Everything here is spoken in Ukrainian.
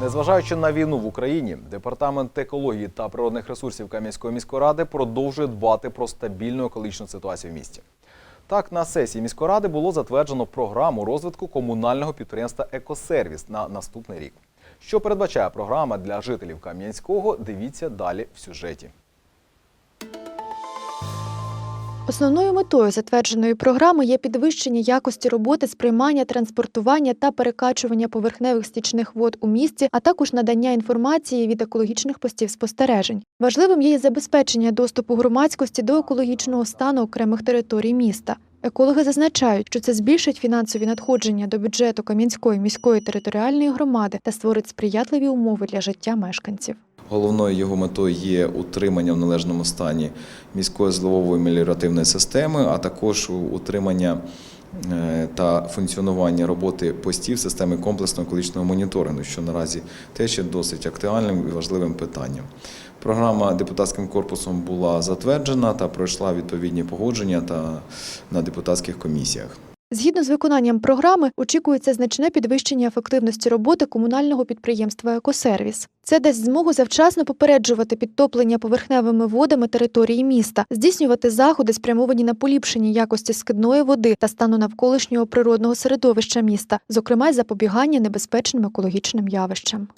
Незважаючи на війну в Україні, департамент екології та природних ресурсів Кам'янської міської ради продовжує дбати про стабільну екологічну ситуацію в місті. Так, на сесії міської ради було затверджено програму розвитку комунального підприємства Екосервіс на наступний рік. Що передбачає програма для жителів Кам'янського, дивіться далі в сюжеті. Основною метою затвердженої програми є підвищення якості роботи сприймання, транспортування та перекачування поверхневих стічних вод у місті, а також надання інформації від екологічних постів спостережень. Важливим є і забезпечення доступу громадськості до екологічного стану окремих територій міста. Екологи зазначають, що це збільшить фінансові надходження до бюджету Кам'янської міської територіальної громади та створить сприятливі умови для життя мешканців. Головною його метою є утримання в належному стані міської зливової меліоративної системи, а також утримання е, та функціонування роботи постів системи комплексного екологічного моніторингу, що наразі теж є досить актуальним і важливим питанням. Програма депутатським корпусом була затверджена та пройшла відповідні погодження та на депутатських комісіях. Згідно з виконанням програми, очікується значне підвищення ефективності роботи комунального підприємства Екосервіс. Це дасть змогу завчасно попереджувати підтоплення поверхневими водами території міста, здійснювати заходи, спрямовані на поліпшення якості скидної води та стану навколишнього природного середовища міста, зокрема й запобігання небезпечним екологічним явищам.